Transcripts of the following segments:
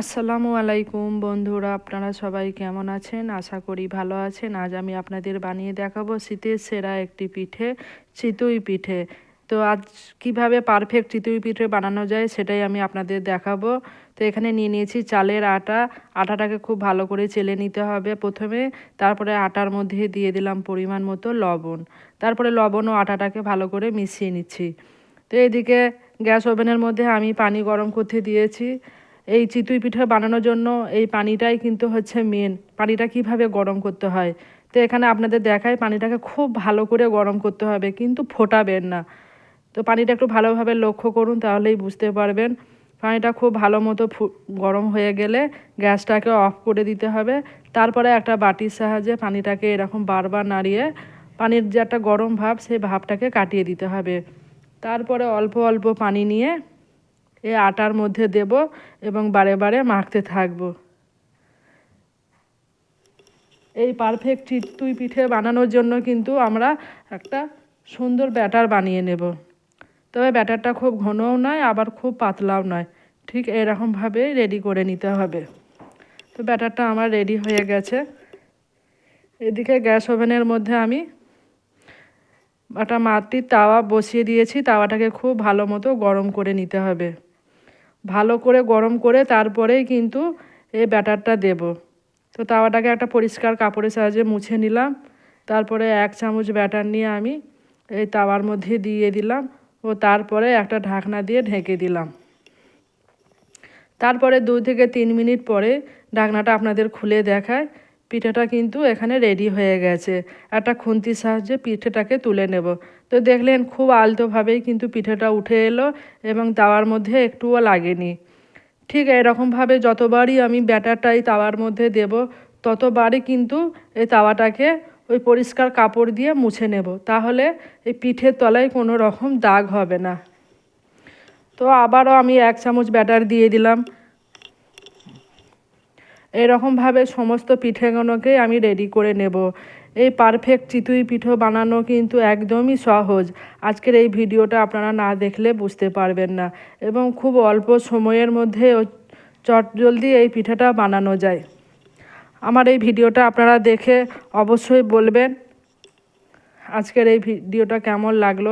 আসসালামু আলাইকুম বন্ধুরা, আপনারা সবাই কেমন আছেন? আশা করি ভালো আছেন। আজ আমি আপনাদের বানিয়ে দেখাবো শীতের সেরা একটি পিঠে, চিতই পিঠে। তো আজ কীভাবে পারফেক্ট চিতই পিঠে বানানো যায় সেটাই আমি আপনাদের দেখাবো। তো এখানে নিয়ে নিয়েছি চালের আটা। আটাটাকে খুব ভালো করে চেলে নিতে হবে প্রথমে। তারপরে আটার মধ্যে দিয়ে দিলাম পরিমাণ মতো লবণ। তারপরে লবণ ও আটাটাকে ভালো করে মিশিয়ে নিচ্ছি। তো এদিকে গ্যাস ওভেনের মধ্যে আমি পানি গরম করতে দিয়েছি। এই চিতুই পিঠা বানানোর জন্য এই পানিটাই কিন্তু হচ্ছে মেন পানিটা কীভাবে গরম করতে হয়? তো এখানে আপনাদের দেখায় পানিটাকে খুব ভালো করে গরম করতে হবে, কিন্তু ফোটাবেন না। তো পানিটা একটু ভালোভাবে লক্ষ্য করুন, তাহলেই বুঝতে পারবেন। পানিটা খুব ভালো মতো গরম হয়ে গেলে গ্যাসটাকে অফ করে দিতে হবে। তারপরে একটা বাটির সাহায্যে পানিটাকে এরকম বারবার নাড়িয়ে পানির যে একটা গরম ভাব, সেই ভাবটাকে কাটিয়ে দিতে হবে। তারপরে অল্প অল্প পানি নিয়ে এই আটার মধ্যে দেব এবং বারে বারে মাখতে থাকব। এই পারফেক্ট চিতুই পিঠে বানানোর জন্য কিন্তু আমরা একটা সুন্দর ব্যাটার বানিয়ে নেব। তবে ব্যাটারটা খুব ঘনও নয়, আবার খুব পাতলাও নয়। ঠিক এরকমভাবে রেডি করে নিতে হবে। তো ব্যাটারটা আমার রেডি হয়ে গেছে। এদিকে গ্যাস ওভেনের মধ্যে আমি একটা মাটির তাওয়া বসিয়ে দিয়েছি। তাওয়াটাকে খুব ভালো মতো গরম করে নিতে হবে। ভালো করে গরম করে তারপরেই কিন্তু এই ব্যাটারটা দেব। তো তাওয়াটাকে একটা পরিষ্কার কাপড়ের সাহায্যে মুছে নিলাম। তারপরে এক চামচ ব্যাটার নিয়ে আমি এই তাওয়ার মধ্যে দিয়ে দিলাম ও তারপরে একটা ঢাকনা দিয়ে ঢেকে দিলাম। তারপরে দু থেকে তিন মিনিট পরে ঢাকনাটা আপনাদের খুলে দেখায়। পিঠেটা কিন্তু এখানে রেডি হয়ে গেছে। একটা খুন্তির সাহায্যে পিঠেটাকে তুলে নেব। তো দেখলেন খুব আলতোভাবেই কিন্তু পিঠেটা উঠে এলো এবং তাওয়ার মধ্যে একটুও লাগেনি। ঠিক এরকমভাবে যতবারই আমি ব্যাটারটা এই তাওয়ার মধ্যে দেব, ততবারই কিন্তু এই তাওয়াটাকে ওই পরিষ্কার কাপড় দিয়ে মুছে নেব। তাহলে এই পিঠের তলায় কোনো রকম দাগ হবে না। তো আবারও আমি এক চামচ ব্যাটার দিয়ে দিলাম। এরকমভাবে সমস্ত পিঠেগুলোকে আমি রেডি করে নেব। এই পারফেক্ট চিতুই পিঠো বানানো কিন্তু একদমই সহজ। আজকের এই ভিডিওটা আপনারা না দেখলে বুঝতে পারবেন না এবং খুব অল্প সময়ের মধ্যে চট জলদি এই পিঠাটা বানানো যায়। আমার এই ভিডিওটা আপনারা দেখে অবশ্যই বলবেন আজকের এই ভিডিওটা কেমন লাগল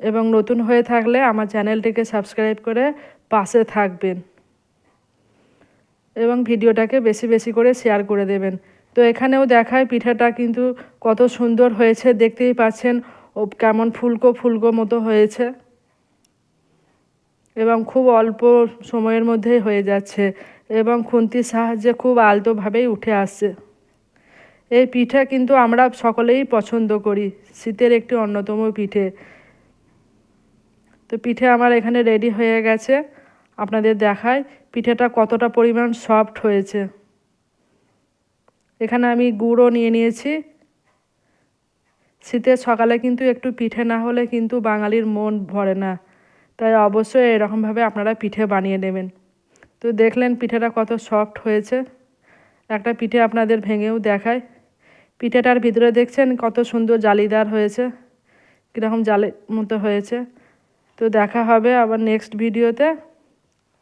এবং নতুন হয়ে থাকলে আমার চ্যানেলটিকে সাবস্ক্রাইব করে পাশে থাকবেন। এবং ভিডিওটাকে বেশি বেশি করে শেয়ার করে দেবেন। তো এখানেও দেখায় পিঠাটা কিন্তু কত সুন্দর হয়েছে, দেখতেই পাচ্ছেন, ও কেমন ফুলকো ফুলকো মতো হয়েছে এবং খুব অল্প সময়ের মধ্যেই হয়ে যাচ্ছে এবং খুন্তির সাহায্যে খুব আলতোভাবেই উঠে আসছে। এই পিঠে কিন্তু আমরা সকলেই পছন্দ করি, শীতের একটি অন্যতম পিঠে। তো পিঠে আমার এখানে রেডি হয়ে গেছে। আপনাদের দেখায় পিঠেটা কতটা পরিমাণ সফট হয়েছে। এখানে আমি গুঁড়ো নিয়ে নিয়েছি। শীতের সকালে কিন্তু একটু পিঠে না হলে কিন্তু বাঙালির মন ভরে না। তাই অবশ্যই এরকমভাবে আপনারা পিঠে বানিয়ে নেবেন। তো দেখলেন পিঠেটা কত সফট হয়েছে। একটা পিঠে আপনাদের ভেঙেও দেখায়। পিঠেটার ভিতরে দেখছেন কত সুন্দর জালিদার হয়েছে। কীরকম জালের মতো হয়েছে। তো দেখা হবে আবার নেক্সট ভিডিওতে